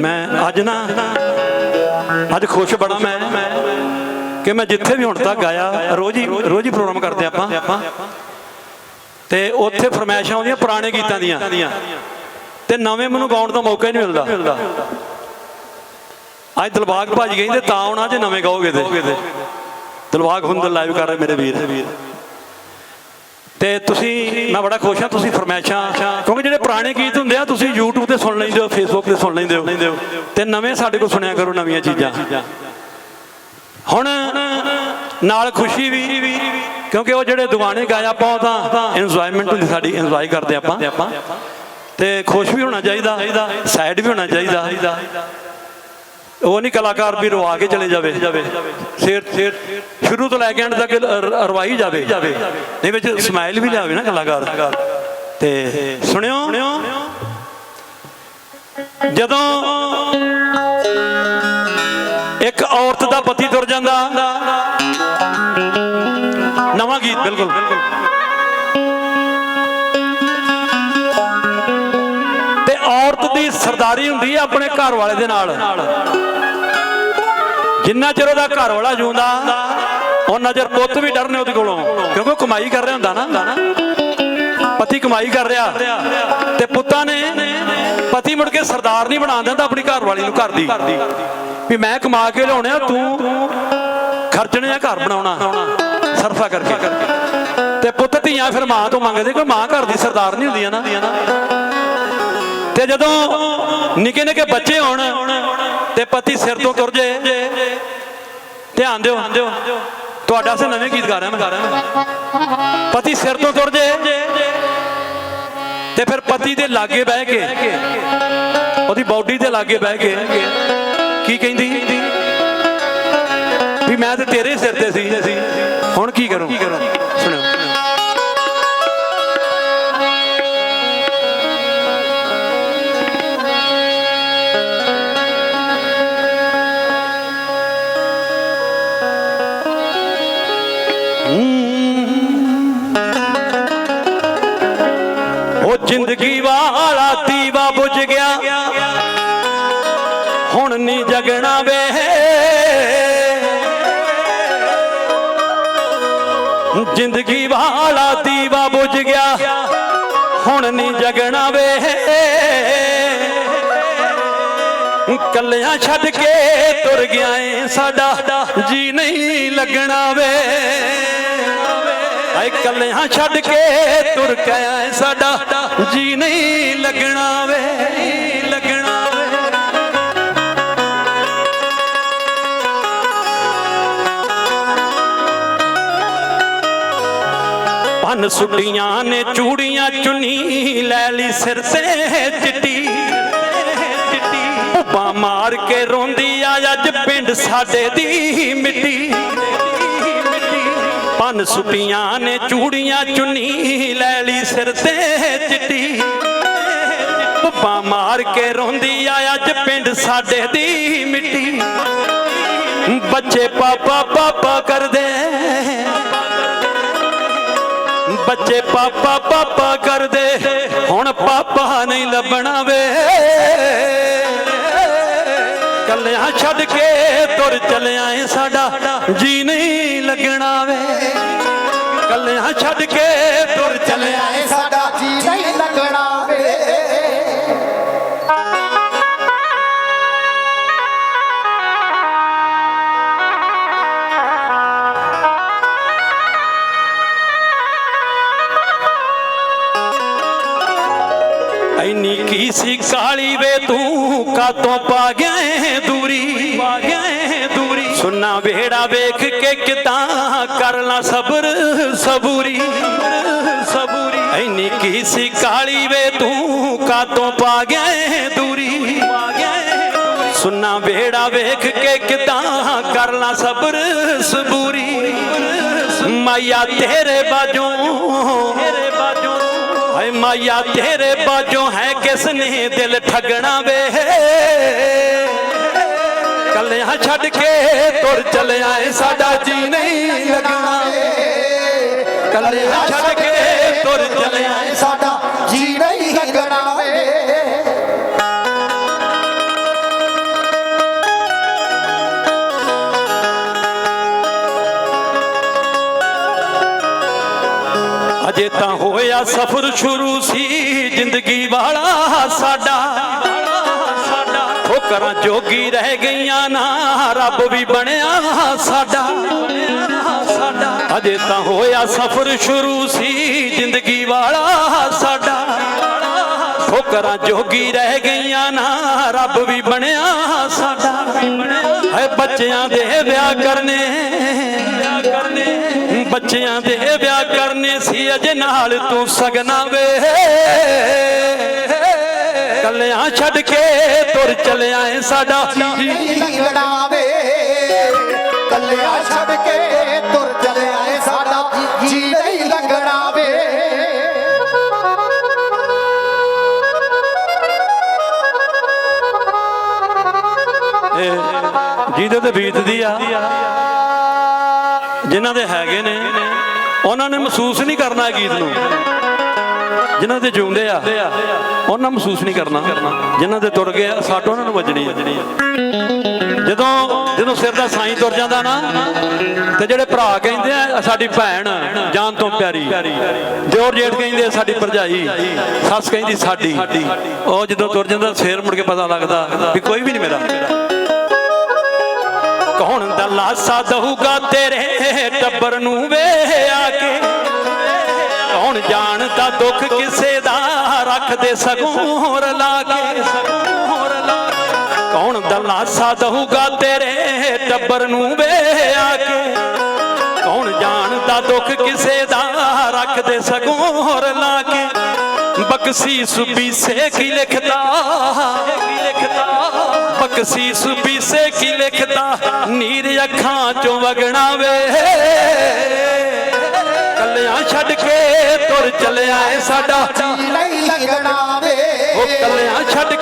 ਮੈਂ ਅੱਜ ਨਾ, ਅੱਜ ਖੁਸ਼ ਬੜਾ ਮੈਂ ਕਿ ਮੈਂ ਜਿੱਥੇ ਵੀ ਹੁਣ ਤੱਕ ਆਇਆ, ਰੋਜ਼ ਹੀ ਰੋਜ਼ ਹੀ ਪ੍ਰੋਗਰਾਮ ਕਰਦੇ ਆਪਾਂ। ਤੇ ਉੱਥੇ ਫਰਮਾਇਸ਼ਾਂ ਆਉਂਦੀਆਂ, ਪੁਰਾਣੇ ਗੀਤਾਂ ਦੀਆਂ। ਤੇ ਨਵੇਂ ਮੈਨੂੰ ਗਾਉਣ ਦਾ ਮੌਕਾ ਹੀ ਨਹੀਂ ਮਿਲਦਾ। ਅੱਜ ਦਿਲਬਾਗ ਭਾਜੀ ਕਹਿੰਦੇ, ਤਾਂ ਆਉਣਾ ਜੇ ਨਵੇਂ ਗਾਓਗੇ ਤੇ। ਦਿਲਬਾਗ ਹੁੰਦਲ ਲਾਈਵ ਕਰ ਰਹੇ ਮੇਰੇ ਵੀਰ। ਤੇ ਤੁਸੀਂ ਮੈਂ ਬੜਾ ਖੁਸ਼ ਹਾਂ, ਤੁਸੀਂ ਫਰਮਾਇਸ਼ਾਂ ਕਿਉਂਕਿ ਜਿਹੜੇ ਪੁਰਾਣੇ ਗੀਤ ਹੁੰਦੇ ਆ, ਤੁਸੀਂ YouTube ਤੇ ਸੁਣ ਲੈਂਦੇ ਹੋ, Facebook ਤੇ ਸੁਣ ਲੈਂਦੇ ਹੋ। ਤੇ ਨਵੇਂ ਸਾਡੇ ਕੋਲ ਸੁਣਿਆ ਕਰੋ ਨਵੀਆਂ ਚੀਜ਼ਾਂ। ਹੁਣ ਨਾਲ ਖੁਸ਼ੀ ਵੀ, ਕਿਉਂਕਿ ਉਹ ਜਿਹੜੇ ਦੁਆਣੇ ਗਾਏ ਆਪਾਂ, ਉਹ ਤਾਂ ਇੰਜੋਇਮੈਂਟ ਹੁੰਦੀ ਸਾਡੀ ਇੰਜੋਏ ਕਰਦੇ ਆਪਾਂ। ਤੇ ਖੁਸ਼ ਵੀ ਹੋਣਾ ਚਾਹੀਦਾ ਸੈਡ ਵੀ ਹੋਣਾ ਚਾਹੀਦਾ। ਉਹ ਨਹੀਂ ਕਲਾਕਾਰ ਵੀ ਰਵਾ ਕੇ ਚਲੇ ਜਾਵੇ। ਸਿਰ ਸਿਰ ਸ਼ੁਰੂ ਤੋਂ ਲੈ ਕੇ ਅੰਤ ਤੱਕ ਰਵਾਈ ਜਾਵੇ। ਨਹੀਂ ਵਿੱਚ ਸਮਾਈਲ ਵੀ ਲਿਆਵੇ ਨਾ ਕਲਾਕਾਰ। ਤੇ ਸੁਣਿਓ। ਜਦੋਂ ਇੱਕ ਔਰਤ ਦਾ ਪਤੀ ਤੁਰ ਜਾਂਦਾ, ਨਵਾਂ ਗੀਤ, ਬਿਲਕੁਲ। ਤੇ ਔਰਤ ਦੀ ਸਰਦਾਰੀ ਹੁੰਦੀ ਹੈ ਆਪਣੇ ਘਰ ਵਾਲੇ ਦੇ ਨਾਲ। ਜਿੰਨਾ ਚਿਰ ਉਹਦਾ ਘਰ ਵਾਲਾ ਜੂੰਦਾ ਉਹਨਾਂ ਚਿਰ ਪੁੱਤ ਵੀ ਡਰਨੇ ਉਹਦੇ ਕੋਲੋਂ। ਕਿਉਂਕਿ ਉਹ ਕਮਾਈ ਕਰ ਰਿਹਾ ਹੁੰਦਾ ਨਾ। ਪਤੀ ਕਮਾਈ ਕਰ ਰਿਹਾ। ਤੇ ਪੁੱਤਾਂ ਨੇ ਪਤੀ ਮੁੜ ਕੇ ਸਰਦਾਰ ਨਹੀਂ ਬਣਾ ਦਿੰਦਾ ਆਪਣੀ ਘਰ ਵਾਲੀ ਨੂੰ, ਘਰ ਦੀ। ਵੀ ਮੈਂ ਕਮਾ ਕੇ ਲਿਆਉਣਿਆ ਤੂੰ ਖਰਚਣੇ ਆ ਘਰ ਬਣਾਉਣਾ। ਸਰਫਾ ਕਰਕੇ। ਤੇ ਪੁੱਤ ਧੀਆਂ ਫਿਰ ਮਾਂ ਤੋਂ ਮੰਗਦੇ ਕਿ ਮਾਂ ਘਰ ਦੀ ਸਰਦਾਰ ਨਹੀਂ ਹੁੰਦੀ ਆ ਨਾ। ਤੇ ਜਦੋਂ ਨਿੱਕੇ ਨਿੱਕੇ ਬੱਚੇ ਹੋਣ ਤੇ ਪਤੀ ਸਿਰ ਤੋਂ ਤੁਰ ਜੇ ਧਿਆਨ ਦਿਓ। ਤੁਹਾਡਾ ਸੇ ਨਵੇਂ ਗੀਤ ਗਾ ਰਿਹਾ ਮੈਂ ਪਤੀ ਸਿਰ ਤੋਂ ਤੁਰ ਜੇ ਤੇ ਫਿਰ ਪਤੀ ਦੇ ਲਾਗੇ ਬਹਿ ਕੇ, ਉਹਦੀ ਬਾਡੀ ਦੇ ਲਾਗੇ ਬਹਿ ਕੇ ਕੀ ਕਹਿੰਦੀ? ਵੀ ਮੈਂ ਤੇ ਤੇਰੇ ਸਿਰ ਤੇ ਸੀ। ਹੁਣ ਕੀ ਕਰੂੰ? ਸੁਣਿਓ। ਹੁਣ ਨਹੀਂ ਜਗਣਾ ਵੇ। ਜ਼ਿੰਦਗੀ ਵਾਲਾ ਦੀਵਾ ਬੁਝ ਗਿਆ, ਹੁਣ ਨਹੀਂ ਜਗਣਾ ਵੇ। ਕੱਲਿਆਂ ਛੱਡ ਕੇ ਤੁਰ ਗਿਆ ਏ ਸਾਡਾ, ਜੀ ਨਹੀਂ ਲੱਗਣਾ ਵੇ। ਆਏ ਕੱਲਿਆਂ ਛੱਡ ਕੇ ਤੁਰ ਗਿਆ ਏ ਸਾਡਾ, ਜੀ ਨਹੀਂ ਲੱਗਣਾ ਪੰਨ ਸੁੱਡੀਆਂ ਨੇ ਚੂੜੀਆਂ ਚੁੰਨੀ, ਲੈ ਲਈ ਸਿਰ ਤੇ ਚਿੱਟੀ। ਉੱਪਾ ਮਾਰ ਕੇ ਰੋਂਦੀ ਆ ਅੱਜ ਪਿੰਡ ਸਾਡੇ ਦੀ ਮਿੱਟੀ। ਪੰਨ ਸੁੱਟੀਆਂ ਨੇ ਚੂੜੀਆਂ ਚੁੰਨੀ, ਲੈ ਲਈ ਸਿਰ ਤੇ ਚਿੱਟੀ। ਉੱਪਾ ਮਾਰ ਕੇ ਰੋਂਦੀ ਆ ਅੱਜ ਪਿੰਡ ਸਾਡੇ ਦੀ ਮਿੱਟੀ। ਬੱਚੇ ਪਾਪਾ ਪਾਪਾ ਕਰਦੇ। ਬੱਚੇ ਪਾਪਾ ਪਾਪਾ ਕਰਦੇ, ਹੁਣ ਪਾਪਾ ਨਹੀਂ ਲੱਭਣਾ ਵੇ। ਕੱਲਿਆਂ ਛੱਡ ਕੇ ਤੁਰ ਚਲਿਆ ਏ ਸਾਡਾ, ਜੀ ਨਹੀਂ ਲੱਗਣਾ ਵੇ। ਕੱਲਿਆਂ ਛੱਡ ਕੇ ਤੁਰ ਚਲਿਆ ਏ ਐਨੀ ਕੀ ਸੀ ਕਾਲੀ ਵੇ ਤੂੰ ਕਾਤੋਂ ਪਾ ਗਿਆ ਏ ਦੂਰੀ? ਪਾ ਗਿਆ ਏ ਦੂਰੀ। ਸੁਨਾ ਵੇੜਾ ਵੇਖ ਕੇ ਕਿਦਾਂ ਕਰ ਲਾ ਸਬਰ ਸਬੂਰੀ। ਸਬੂਰੀ। ਐਨੀ ਕੀ ਸੀ ਕਾਲੀ ਵੇ ਤੂੰ ਕਾਤੋਂ ਪਾ ਗਿਆ ਏ ਦੂਰੀ? ਪਾ ਗਿਆ ਏ ਸੁਨਾ ਵੇੜਾ ਵੇਖ ਕੇ ਕਿਦਾਂ ਕਰ ਲਾ ਸਬਰ ਸਬੂਰੀ। ਮਾਇਆ ਤੇਰੇ ਬਾਜੋਂ ਮਾਇਆ ਤੇਰੇ ਬਾਜੋਂ ਹੈ ਕਿਸ ਨੇ ਦਿਲ ਠਗਣਾ ਵੇ? ਕੱਲਿਆਂ ਛੱਡ ਕੇ ਤੁਰ ਚਲਿਆ ਏ, ਸਾਡਾ ਜੀ ਨਹੀਂ ਲੱਗਣਾ ਕੱਲਿਆਂ ਛੱਡ ਕੇ ਤੁਰ ਚਲਿਆ ਏ, ਸਾਡਾ ਅਜੇ ਤਾਂ ਹੋਇਆ ਸਫ਼ਰ ਸ਼ੁਰੂ ਸੀ, ਜ਼ਿੰਦਗੀ ਵਾਲਾ ਸਾਡਾ। ਠੋਕਰਾਂ ਜੋਗੀ ਰਹਿ ਗਈਆਂ ਨਾ, ਰੱਬ ਵੀ ਬਣਿਆ ਸਾਡਾ। ਅਜੇ ਤਾਂ ਹੋਇਆ ਸਫ਼ਰ ਸ਼ੁਰੂ ਸੀ, ਜ਼ਿੰਦਗੀ ਵਾਲਾ ਸਾਡਾ। ਠੋਕਰਾਂ ਜੋਗੀ ਰਹਿ ਗਈਆਂ ਨਾ, ਰੱਬ ਵੀ ਬਣਿਆ ਸਾਡਾ। ਹੈ ਬੱਚਿਆਂ ਦੇ ਵਿਆਹ ਕਰਨੇ। ਬੱਚਿਆਂ ਦੇ ਵਿਆਹ ਕਰਨੇ ਸੀ ਅਜੇ ਨਾਲ ਤੂੰ ਸਗਨਾ ਵੇ। ਕੱਲਿਆਂ ਛੱਡ ਕੇ ਤੁਰ ਚਲਿਆ ਏ ਸਾਡਾ। ਵੇ ਕੱਲਿਆ ਛੱਡ ਕੇ ਤੁਰ ਚਲਿਆ ਏ ਸਾਡਾ। ਜੀ ਨਹੀਂ ਲੱਗਣਾ ਵੇ। ਜਿਹਦੇ ਤੇ ਬੀਤਦੀ ਆ। ਜਿਨ੍ਹਾਂ ਦੇ ਹੈਗੇ ਨੇ, ਉਹਨਾਂ ਨੇ ਮਹਿਸੂਸ ਨਹੀਂ ਕਰਨਾ ਇਹ ਗੀਤ ਨੂੰ। ਜਿਨ੍ਹਾਂ ਦੇ ਜਿਉਂਦੇ ਆ, ਉਹਨਾਂ ਮਹਿਸੂਸ ਨਹੀਂ ਕਰਨਾ। ਜਿਨ੍ਹਾਂ ਦੇ ਤੁਰ ਗਏ ਆ, ਸੱਟ ਉਹਨਾਂ ਨੂੰ ਵੱਜਣੀ ਆ। ਜਦੋਂ ਜਦੋਂ ਸਿਰ ਦਾ ਸਾਈਂ ਤੁਰ ਜਾਂਦਾ ਨਾ, ਤੇ ਜਿਹੜੇ ਭਰਾ ਕਹਿੰਦੇ ਆ ਸਾਡੀ ਭੈਣ ਜਾਨ ਤੋਂ ਪਿਆਰੀ। ਦਿਓਰ ਜੇਠ ਕਹਿੰਦੇ ਆ ਸਾਡੀ ਭਰਜਾਈ। ਸੱਸ ਕਹਿੰਦੀ, ਸਾਡੀ। ਉਹ ਜਦੋਂ ਤੁਰ ਜਾਂਦਾ ਸਿਰ ਮੁੜ ਕੇ ਪਤਾ ਲੱਗਦਾ ਵੀ ਕੋਈ ਵੀ ਨਹੀਂ ਮੇਰਾ। ਕੌਣ ਦਾ ਲਾਸਾ ਦਹੂਗਾ ਤੇਰੇ ਟੱਬਰ ਨੂੰ ਵੇ ਆ ਕੇ? ਕੌਣ ਜਾਣਦਾ ਦੁੱਖ ਕਿਸੇ ਦਾ? ਰੱਖਦੇ ਸਗੋਂ ਰਲਾ ਕੇ। ਕੌਣ ਦਾ ਲਾਸਾ ਦਹੂਗਾ ਤੇਰੇ ਟੱਬਰ ਨੂੰ ਵੇ ਆ ਕੇ? ਕੌਣ ਜਾਣਦਾ ਦੁੱਖ ਕਿਸੇ ਦਾ? ਰੱਖਦੇ ਸਗੋਂ ਰਲਾ ਬਕਸੀ ਸੁਬੀ ਸੇ ਕੀ ਲਿਖਦਾ? ਕੀ ਬਕਸੀ ਸੁਬੀ ਸੇ ਕੀ ਲਿਖਦਾ? ਨੀਰ ਅੱਖਾਂ ਚੋਂ ਵਗਣਾ ਵੇ। ਕੱਲਿਆਂ ਛੱਡ ਕੇ ਤੁਰ ਚੱਲਿਆ ਏ ਸਾਡਾ। ਨਹੀਂ ਲੱਗਣਾ ਵੇ। ਉਹ ਕੱਲਿਆਂ ਛੱਡ